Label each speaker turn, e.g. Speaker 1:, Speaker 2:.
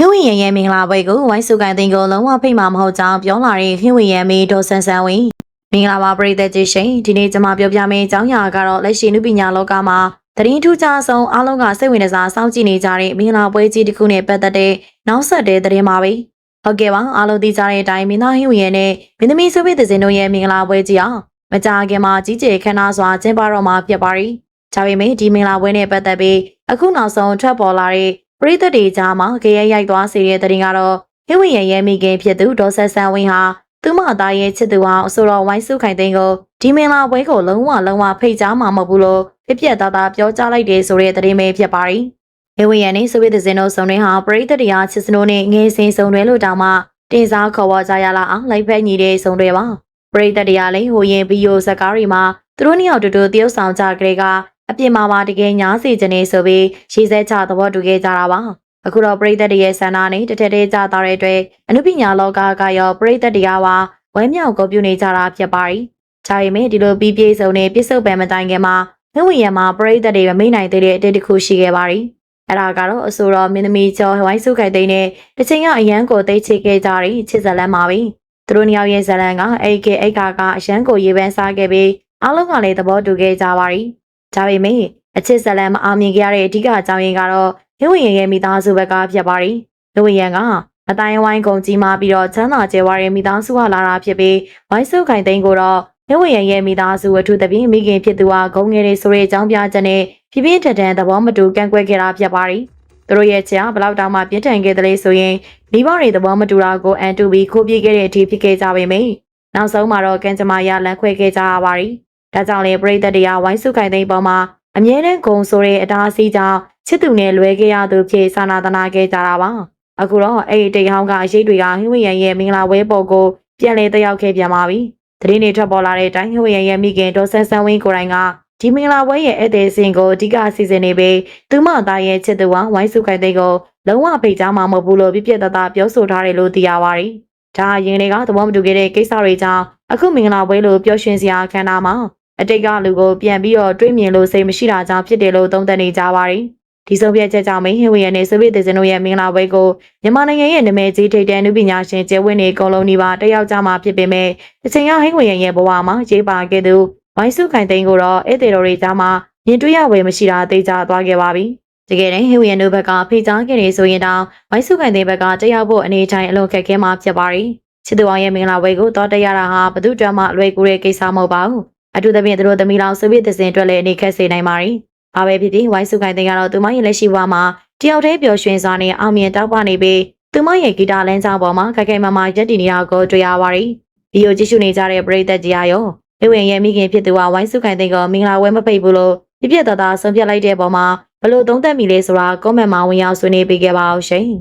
Speaker 1: ဟင်းဝင်ရရဲ့မင်္ဂလာပွဲကိုဝိုင်းစုကန်တင်ကိုလုံးဝဖိတ်မှာမဟုတ်ကြောင်းပြောလာတဲ့ဟင်းဝင်ရမေဒေါ်ဆန်ဆန်ဝင်းမင်္ဂလာပါပရိသတ်ကြီးရှင်ဒီနေ့ကျွန်မပြောပြမယ့်အကြောင်းအရာကတော့လက်ရှိနုပညာလောကမှာသတင်းထူးခြားဆုံးအားလုံးကစိတ်ဝင်စားစောင့်ကြည့်နေကြတဲ့မင်္ဂလာပွဲကြီးတစ်ခုနဲ့ပတ်သက်တဲ့နောက်ဆက်တဲ့သတင်းပါပဲဟုတ်ကဲ့ပါအားလုံးသိကြတဲ့အတိုင်းမင်းသားဟင်းဝင်ရနဲ့မင်းသမီးစုပိသဇင်တို့ရဲ့မင်္ဂလာပွဲကြီးအောင်မကြာခင်မှာကြီးကျယ်ခမ်းနားစွာကျင်းပတော့မှာဖြစ်ပါရီဒါပေမဲ့ဒီမင်္ဂလာပွဲနဲ့ပတ်သက်ပြီးအခုနောက်ဆုံးထွက်ပေါ်လာတဲ့ ပရိသတ်တွေကြားမှာကြရဲရိုက်သွားစေတဲ့တဲ့တင်ကတော့ဟင်းဝင်ရရဲ့မိခင်ဖြစ်သူဒေါ်ဆက်ဆန်ဝင်းဟာသူမသားရဲ့ချစ်သူအောင်အဆိုတော်ဝိုင်းစုခိုင်သိန်းကိုဒီမင်္ဂလာပွဲကိုလုံးဝလုံးဝဖိတ်ကြားမှာမဟုတ်ဘူးလို့ပြပြသားသားပြောကြားလိုက်တယ်ဆိုတဲ့တဲ့တင်ပဲဖြစ်ပါရီဟင်းဝင်ရနဲ့စဝိသဇင်တို့စုံတွင်ဟာပရိသတ်တရားချစ်စနိုးနဲ့ငယ်စဉ်စုံတွဲလို့တောင်မှတင်စားခေါ်ဝေါ်ကြရလာအောင်လိုက်ဖက်ညီတဲ့စုံတွဲပါပရိသတ်တရားလည်းဟိုရင်ဗီယိုဇက်ကားတွေမှာသူတို့နှစ်ယောက်တူတူတရုပ်ဆောင်ကြကြတဲ့က အပြင်မှာပါတကယ်ညားစီခြင်းနေဆိုပြီးရှေးစဲချသဘောတူခဲ့ကြတာပါအခုတော့ပရိသတ်တွေရဲ့ဆန္ဒနဲ့တထက်တည်းကြသွားတဲ့အတွက်အနုပညာလောကကရောပရိသတ်တရားပါဝဲမြောက်ကိုပြုနေကြတာဖြစ်ပါရီ။ဒါပေမဲ့ဒီလိုပြီးပြေးစုံနေပြစ်စုံပံမတိုင်ခင်မှာနှဝရံမှာပရိသတ်တွေမမိနိုင်သေးတဲ့အတိတ်တစ်ခုရှိခဲ့ပါရီ။အဲ့ဒါကတော့အဆိုတော်မင်းသမီးကျော်ဝိုင်းစုခိုင်သိန်းနဲ့တစ်ချိန်ကအရန်ကိုသိချေခဲ့ကြတဲ့ချစ်ဇလန်းပါပဲ။သူတို့နှစ်ယောက်ရဲ့ဇလန်းကအိတ်ကေအိတ်ကာကအရန်ကိုရေပန်းစားခဲ့ပြီးအားလုံးကလည်းသဘောတူခဲ့ကြပါရီ။ ဒါပေမဲ့အချစ်ဇလန်းမအောင်မြင်ခဲ့ရတဲ့အဓိကအကြောင်းရင်းကတော့နှဝရံရဲ့မိသားစုဘက်ကဖြစ်ပါရီ။နှဝရံကအတိုင်းဝိုင်းကုန်ကြီးမှပြီးတော့ချမ်းသာကျဲဝါရဲ့မိသားစုကလာတာဖြစ်ပြီးဝိုင်းစုခိုင်သိန်းကိုတော့နှဝရံရဲ့မိသားစုအထူးသဖြင့်မိခင်ဖြစ်သူဟာဂုံငယ်တွေဆိုတဲ့အကြောင်းပြချက်နဲ့ပြပြထန်ထန်သဘောမတူကန့်ကွက်ခဲ့တာဖြစ်ပါရီ။သူတို့ရဲ့ချာဘလောက်တောင်မှပြင်းထန်ခဲ့တယ်လေဆိုရင်မိဘတွေသဘောမတူတာကိုအန်တူပြီးခိုးပြေးခဲ့တဲ့အထိဖြစ်ခဲ့ကြပေမယ့်နောက်ဆုံးမှာတော့ကံကြမ္မာရလန်ခွဲခဲ့ကြရပါရီ။ ဒါကြောင့်လေပရိသတ်တွေကဝိုင်းစုခိုင်သိန်းပေါ်မှာအမြဲတမ်းဂုံဆိုတဲ့အတားအဆီးကြောင့်ချစ်သူနဲ့လွဲခဲ့ရသူဖြစ်စာနာတနာခဲ့ကြတာပါ။အခုတော့အဲ့ဒီတိတ်ဟောင်းကအရေးတွေကဟင်းဝရံရဲ့မင်္ဂလာဝဲပေါ်ကိုပြန်လေတက်ရောက်ခဲ့ပြန်ပါပြီ။သတင်းတွေထွက်ပေါ်လာတဲ့အတိုင်းဟင်းဝရံရဲ့မိခင်ဒေါ်ဆန်းဆန်းဝင်းကိုယ်တိုင်ကဒီမင်္ဂလာပွဲရဲ့ဧည့်သည်စင်ကိုအဓိကစီစဉ်နေပြီးသူမသားရဲ့ချစ်သူဝဝိုင်းစုခိုင်သိန်းကိုလုံးဝဖိတ်ကြားမှာမဟုတ်ဘူးလို့ပြပြတသားပြောဆိုထားတယ်လို့သိရပါတယ်။ဒါအရင်တွေကသဘောမတူခဲ့တဲ့ကိစ္စတွေကြောင့်အခုမင်္ဂလာပွဲလို့ပျော်ရွှင်စရာခမ်းနားမှာ အတိတ်ကလူကိုပြန်ပြီးတော့တွေးမြင်လို့စိတ်မရှိတာကြောင့်ဖြစ်တယ်လို့သုံးသပ်နေကြပါတယ်။ဒီဆုံးဖြတ်ချက်ကြောင့်မင်းဟင်ဝီယန်နဲ့ဆိုဗီယက်ဒေဇင်တို့ရဲ့မင်္ဂလာပွဲကိုမြန်မာနိုင်ငံရဲ့နာမည်ကြီးထိပ်တန်းလူပညာရှင်ကျဲဝင်းနေအကုန်လုံးဒီပါတက်ရောက်ကြမှာဖြစ်ပေမဲ့အချိန်ကဟင်ဝီယန်ရဲ့ဘဝမှာရေးပါခဲ့သူဝိုင်းစုခိုင်သိန်းကိုတော့ဧည့်သည်တော်တွေကြားမှာမြင်တွေ့ရဝယ်မရှိတာသိကြသွားခဲ့ပါပြီ။တကယ်တမ်းဟင်ဝီယန်တို့ဘက်ကဖိတ်ကြားခဲ့နေဆိုရင်တောင်ဝိုင်းစုခိုင်သိန်းဘက်ကတက်ရောက်ဖို့အနေထိုင်အလွန်ခက်ခဲမှာဖြစ်ပါရီ။ချစ်သူအောင်ရဲ့မင်္ဂလာပွဲကိုတော့တက်ရတာဟာဘသူ့အတွက်မှအလွယ်ကူတဲ့ကိစ္စမဟုတ်ပါဘူး။ အထူးသဖြင့်သူတို့သမီးလောင်ဆိုဗီယက်ဒေဇင်အတွက်လည်းအနေခက်စေနိုင်ပါရီ။ဘာပဲဖြစ်ဖြစ်ဝိုင်းစုခိုင်သိန်းကတော့သူမရဲ့လက်ရှိဘဝမှာတယောက်တည်းပျော်ရွှင်စွာနဲ့အောင်မြင်တောက်ပနေပြီးသူမရဲ့ဂီတလမ်းကြောင်းပေါ်မှာခိုင်ခိုင်မာမာရပ်တည်နေတာကိုတွေ့ရပါတယ်။ဒီကိုကြည့်ရှုနေကြတဲ့ပရိသတ်ကြီးအရောဧဝံရဲ့မိခင်ဖြစ်သူကဝိုင်းစုခိုင်သိန်းကမင်္ဂလာဝဲမဖိတ်ဘူးလို့ပြပြတသားဆုံးဖြတ်လိုက်တဲ့ပုံမှာဘလို့သုံးသပ်မိလဲဆိုတာကွန်မန့်မှာဝင်ရောက်ဆွေးနွေးပေးခဲ့ပါအောင်ရှင်။